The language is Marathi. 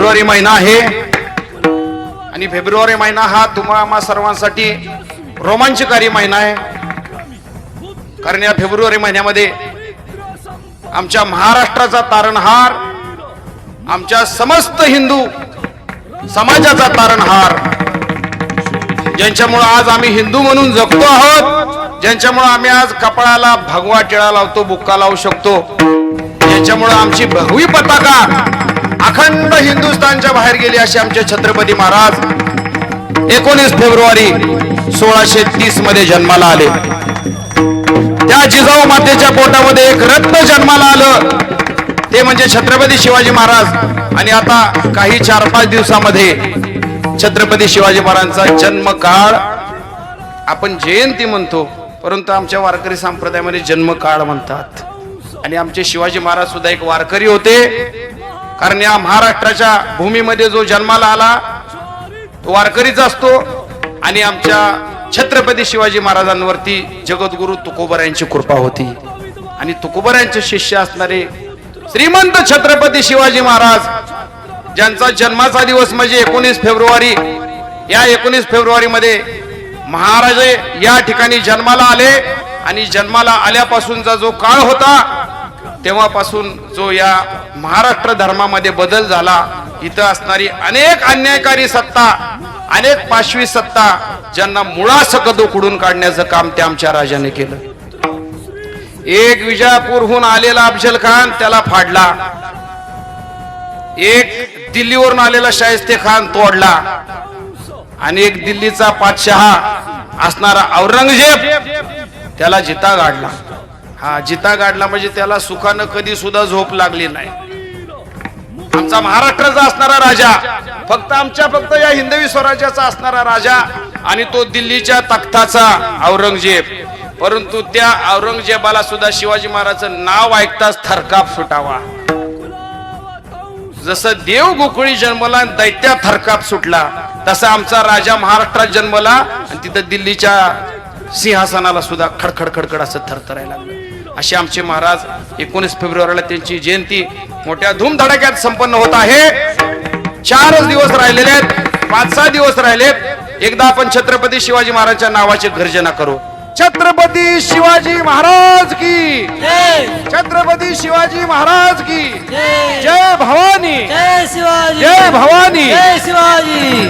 फेब्रुवारी महिना आहे. आणि फेब्रुवारी महिना हा तुम्हा सर्वांसाठी रोमांचकारी महिना आहे. कारण या फेब्रुवारी महिन्यामध्ये आमच्या महाराष्ट्राचा तारणहार आमच्या समस्त हिंदू समाजाचा तारणहार ज्यांच्यामुळं आज आम्ही हिंदू म्हणून जगतो आहोत ज्यांच्यामुळं आम्ही आज कपाळाला भगवा टिळा लावतो बुक्का लावू शकतो ज्यांच्यामुळं आमची भगवी पताका अखंड हिंदुस्थानच्या बाहेर गेले असे आमचे छत्रपती महाराज एकोणीस फेब्रुवारी सोळाशे तीसमध्ये जन्माला आले. त्या जिजाऊ मातेच्या पोटामध्ये एक रत्न जन्माला आलं. ते म्हणजे छत्रपती शिवाजी महाराज. आणि आता काही चार पाच दिवसामध्ये छत्रपती शिवाजी महाराजांचा जन्मकाळ आपण जयंती म्हणतो परंतु आमच्या वारकरी संप्रदायामध्ये जन्मकाळ म्हणतात. आणि आमचे शिवाजी महाराज सुद्धा एक वारकरी होते. कारण या महाराष्ट्राच्या भूमीमध्ये जो जन्माला आला तो वारकरीच असतो. आणि आमच्या छत्रपती शिवाजी महाराजांवरती जगद्गुरु तुकोबऱ्यांची कृपा होती. आणि तुकोबऱ्यांचे शिष्य असणारे श्रीमंत छत्रपती शिवाजी महाराज ज्यांचा जन्माचा दिवस म्हणजे एकोणीस फेब्रुवारी या एकोणीस फेब्रुवारी मध्ये महाराजे या ठिकाणी जन्माला आले. आणि जन्माला आल्यापासूनचा जो काळ होता तेव्हापासून जो या महाराष्ट्र धर्मामध्ये बदल झाला इथं असणारी अनेक अन्यायकारी सत्ता अनेक पाशवी सत्ता ज्यांना मुळासकत उखडून काढण्याचं काम त्या आमच्या राजाने केलं. एक विजापूरहून आलेला अफजल खान त्याला फाडला. एक दिल्लीवरून आलेला शाहिस्ते खान तोडला. आणि एक दिल्लीचा पातशहा असणारा औरंगजेब त्याला जिता गाडला हा जिता गाडला म्हणजे त्याला सुखानं कधी सुद्धा झोप लागली नाही. आमचा महाराष्ट्राचा असणारा राजा फक्त आमच्या फक्त या हिंदवी स्वराज्याचा असणारा राजा आणि तो दिल्लीच्या तख्ताचा औरंगजेब. परंतु त्या औरंगजेबाला सुद्धा शिवाजी महाराजांचं नाव ऐकताच थरकाप सुटावा. जसं देव गोकुळी जन्मला दैत्या थरकाप सुटला तसा आमचा राजा महाराष्ट्रात जन्मला आणि तिथं दिल्लीच्या सिंहासनाला सुद्धा खडखड खडखड असं थरथरायला लागलं. असे आमचे महाराज एकोणीस फेब्रुवारीला त्यांची जयंती मोठ्या धूमधडाक्यात संपन्न होत आहे. चारच दिवस राहिलेले आहेत पाच सहा दिवस राहिलेत. एकदा आपण छत्रपती शिवाजी महाराजांच्या नावाची गर्जना करू. छत्रपती शिवाजी महाराज की छत्रपती शिवाजी महाराज की जय. जय भवानी. जय शिवाजी. जय भवानी. जय शिवाजी.